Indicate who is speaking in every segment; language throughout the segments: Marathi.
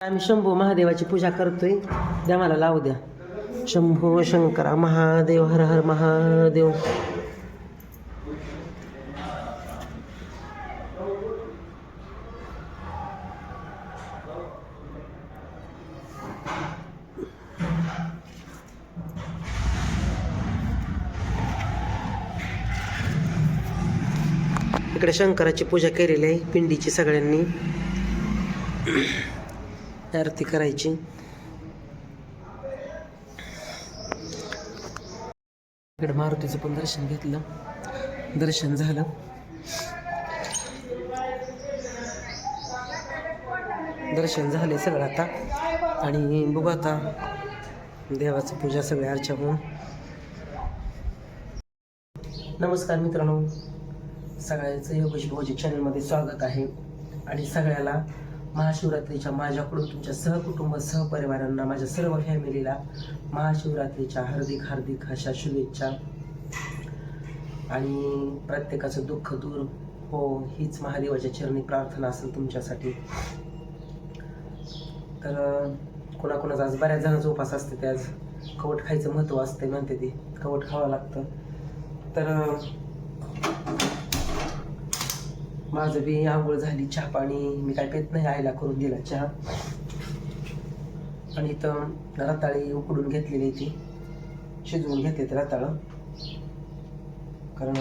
Speaker 1: आम्ही शंभू महादेवाची पूजा करतोय. द्या मला लावू द्या. शंभू शंकरा महादेव हर हर महादेव. इकडे शंकराची पूजा केलेली आहे पिंडीची सगळ्यांनी. आरती करायची. इकडे मारुतीचं पण दर्शन घेतलं. दर्शन झालं. दर्शन झाले सगळं आता. आणि बघू आता देवाचं पूजा सगळ्या अर्चा होऊन. नमस्कार मित्रांनो. सगळ्यांचं योगेश भाऊजी चॅनलमध्ये स्वागत आहे. आणि सगळ्याला महाशिवरात्रीच्या माझ्याकडून तुमच्या सहकुटुंब सहपरिवारांना माझ्या सर्व फॅमिलीला महाशिवरात्रीच्या हार्दिक हार्दिक अशा शुभेच्छा. आणि प्रत्येकाचं दुःख दूर हो हीच महादेवाच्या चरणी प्रार्थना असेल तुमच्यासाठी. तर कोणाकोणाचा आज बऱ्याच जणांचा उपास असते ते आज. कवट खायचं महत्त्व असते म्हणते ते. कवट खावं लागतं. तर माझं बी आंघोळ झाली चहा पाणी मी काय पेत नाही आईला करून दिला चहा. आणि इथं रताळी उकडून घेतलेली ती. शिजवून घेतले ते रताळ. कारण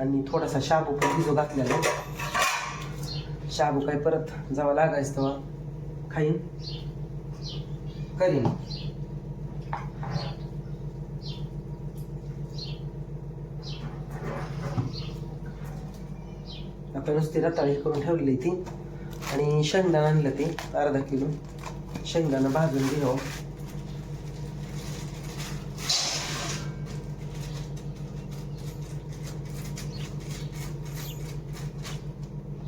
Speaker 1: आणि थोडासा शाबू पण भिजू घातलेला शाबू काय परत जावं लागायचं तेव्हा. खाईन. करीन. आता नुसती रताळी करून ठेवलेली ती. आणि शेंगदाणा आणलं ते अर्धा किलो. शेंगदाणा भाजून घेऊ.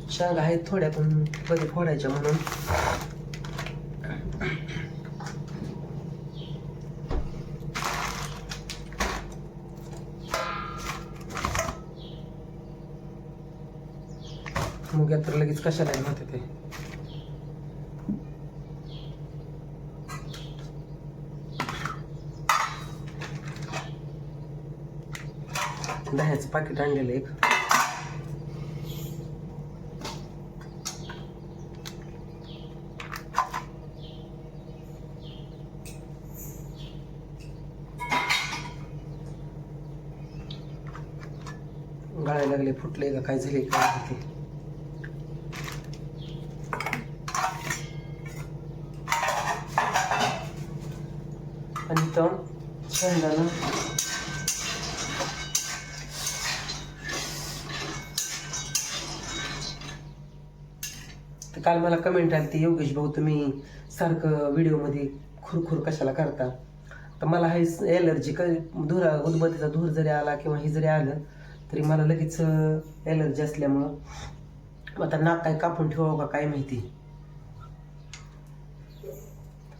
Speaker 1: शेंगा आहेत थोड्या पण कधी फोडायच्या म्हणून. मुग्यात तर लगेच कशाला होते ते? दह्याचं पाकिट आणलेलं एक. गळायला लागले फुटले का काय झाले काय माहिती आणि तर काल मला कमेंट आली ती योगेश भाऊ तुम्ही सारखं व्हिडिओमध्ये खुरखुर कशाला करता? तर मला हे एलर्जी क धुरा उदबत्तीचा धूर जरी आला किंवा हे जरी आलं तरी मला लगेच एलर्जी असल्यामुळं मग आता नाक काय कापून ठेवावं का काय माहिती?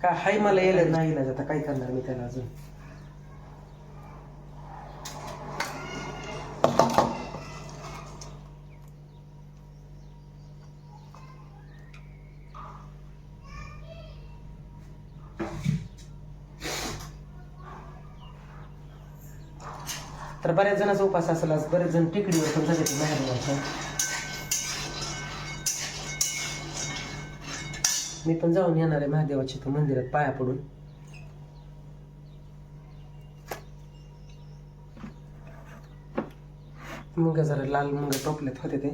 Speaker 1: काय हाय मला एलर्जी नाही इलाज आता काय करणार मी त्याला अजून? तर बऱ्याच जणांचा उपास असेल आज बरेच जण टेकडीवर पण झाले बाहेर मी पण जाऊन येणार आहे महादेवाच्या इथं मंदिरात पाया पडून. मुंग्या जरा लाल मुंग्या टोपल्यात होते ते.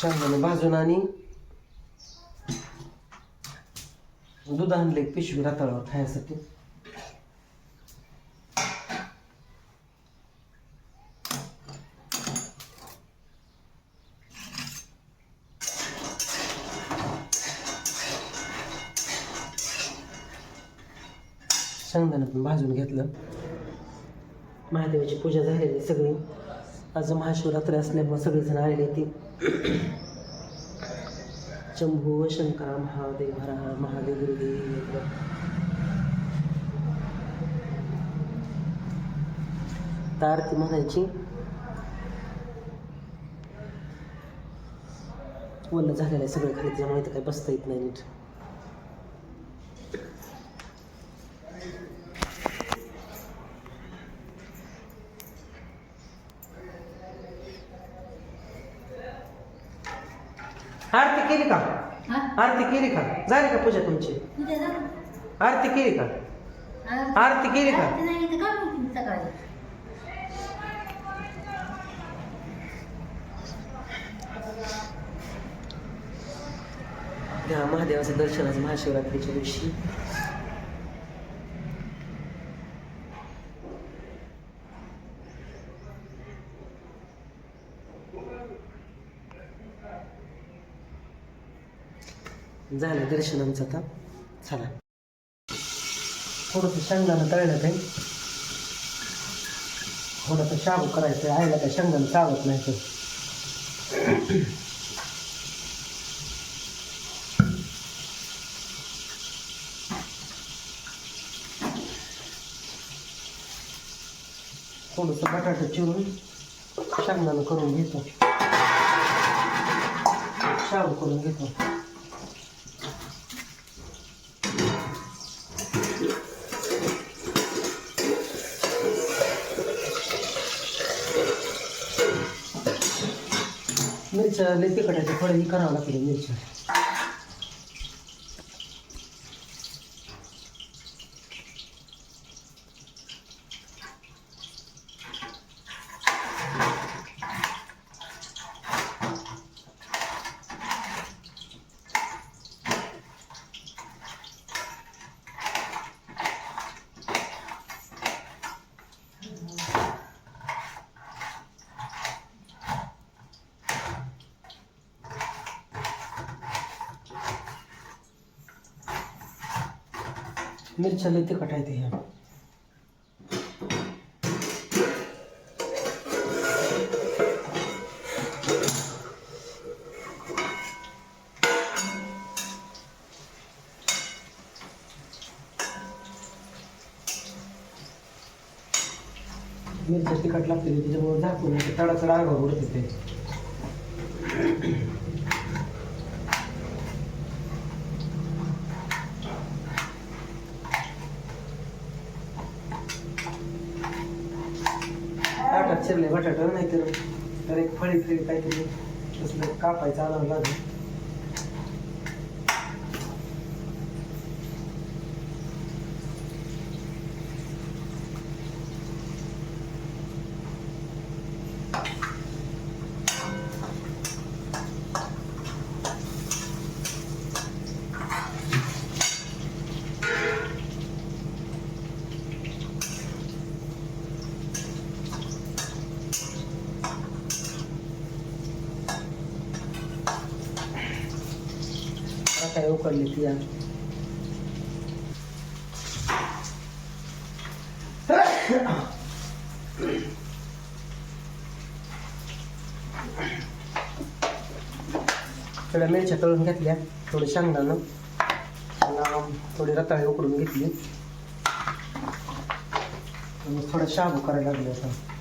Speaker 1: शेंगदाणे भाजून आणि दूध आणले पिशवी रताळावर खायसाठी. शेंगदाणे पण भाजून घेतलं. महादेवाची पूजा झालेली सगळी. आज महाशिवरात्री असल्यामुळे सगळेजण आलेले ती शंभू शंकरा महादेव हरा महादेव गुरुदेव. तर आरती म्हणायची. वल्ल झालेलं आहे सगळं खाली त्यामुळे तर काही बसता येत नाही नीट. आरती केली का?
Speaker 2: हा?
Speaker 1: आरती केली का? झाली का पूजा तुमची?
Speaker 2: उद्या.
Speaker 1: आरती केली का?
Speaker 2: आज-
Speaker 1: आरती केली का?
Speaker 2: आरती नाही तर का मग सकाळी.
Speaker 1: या महादेवाचं दर्शनाचं महाशिवरात्रीच्या दिवशी झालं दर्शन आमचं आता. चला. थोडंसं शेंगदाणं तळलं काही थोडंसं शाबू करायचं आईला काय शेंगदाणं चावत नाही तर थोडंसं बटाटे चिरून शेंगदाणं करून घेतो. शाबू करून घेतो. लई तिखटाचे फळ ही करावं लागतं मिरच्या मिरच्या लई तिखट आहे ते ह्या. मिरच्या तिखट लागते त्याच्यामुळे झाकून तडा तडा अंगावर उडते ते ताटात चिरले बटाटा नाहीतर तर एक फळी फळी काहीतरी तसलं कापायचं आणावं लागेल आता काय उकडली ती या थोड्या मिरच्या तळून घेतल्या थोडी शेंगदाणं आणि थोडी रताळी उकडून घेतली. मग थोडं शाबू करायला लागले आता.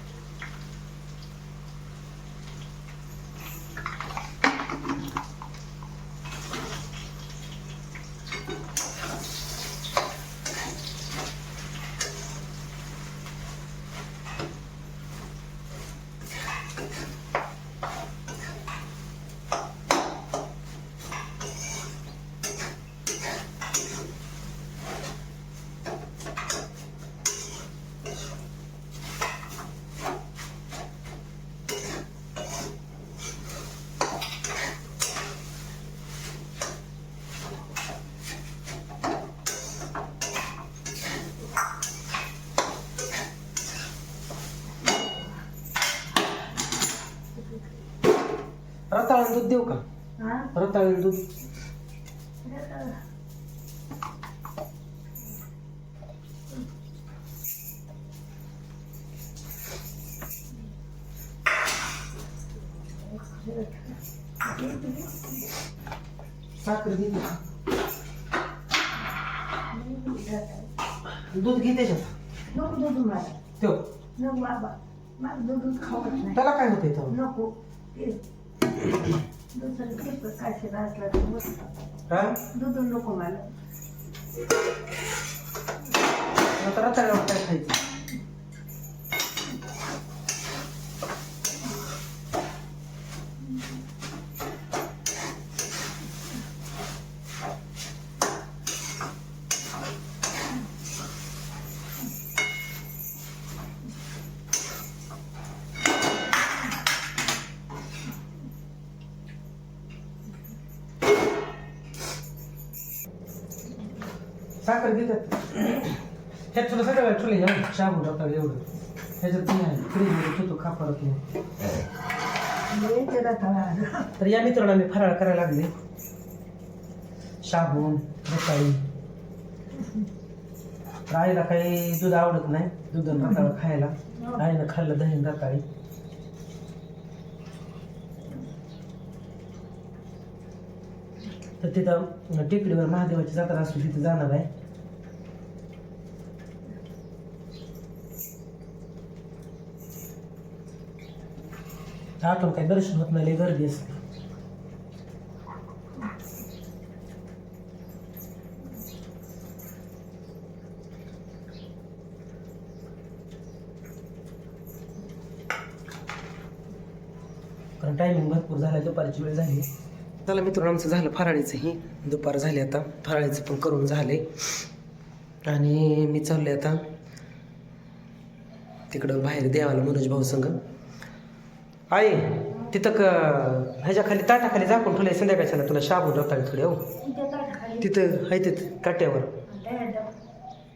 Speaker 1: रताळं दूध देऊ का?
Speaker 2: हा?
Speaker 1: रताळं दूध. साखर घेते का? दूध
Speaker 2: घेते दूध
Speaker 1: ठेव.
Speaker 2: दूध
Speaker 1: त्याला काय होतंय
Speaker 2: नको. दूध नको मला.
Speaker 1: काय खायचं? साखर घेतात ह्यात तुला सगळं ठेवलं या शाबू रताळ एवढं. ह्याच्यात आहे फ्रीजमध्ये ठेवतो खा परत. तर या मित्रांनो मी फराळ करायला लागले. रताळी. तर आईला काही दूध आवडत नाही दूध रताळ खायला. आईनं खाल्लं दही रताळी. तर तिथं टेकडीवर महादेवाची जत्रा असतो तिथे जाणार आहे. आतून काही दर्शन होत नाही गर्दी असते. कारण टायमिंग भरपूर झाला दुपारची वेळ झाली. चला मित्रांनो आमचं झालं फराळीचंही. दुपार झाली आता. फराळीचं पण करून झाले आणि मी चालले आता तिकडं बाहेर देवाला मनोज भाऊ संग. आई तिथं क ह्याच्या खाली ताटाखाली झाकून ठेवलंय संध्याकाळच्या तुला शाबू रताळी थोडी हो. तिथं आहे तिथं काट्यावर.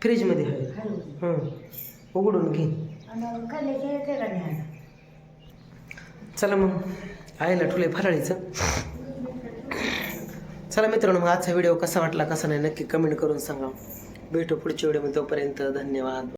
Speaker 1: फ्रीजमध्ये आहे. हं. उघडून घे. चला मग आईला ठुले फराळीचं. चला मित्रांनो मग आजचा व्हिडिओ कसा वाटला कसा नाही नक्की कमेंट करून सांगा. भेटू पुढच्या व्हिडिओमध्ये तोपर्यंत धन्यवाद.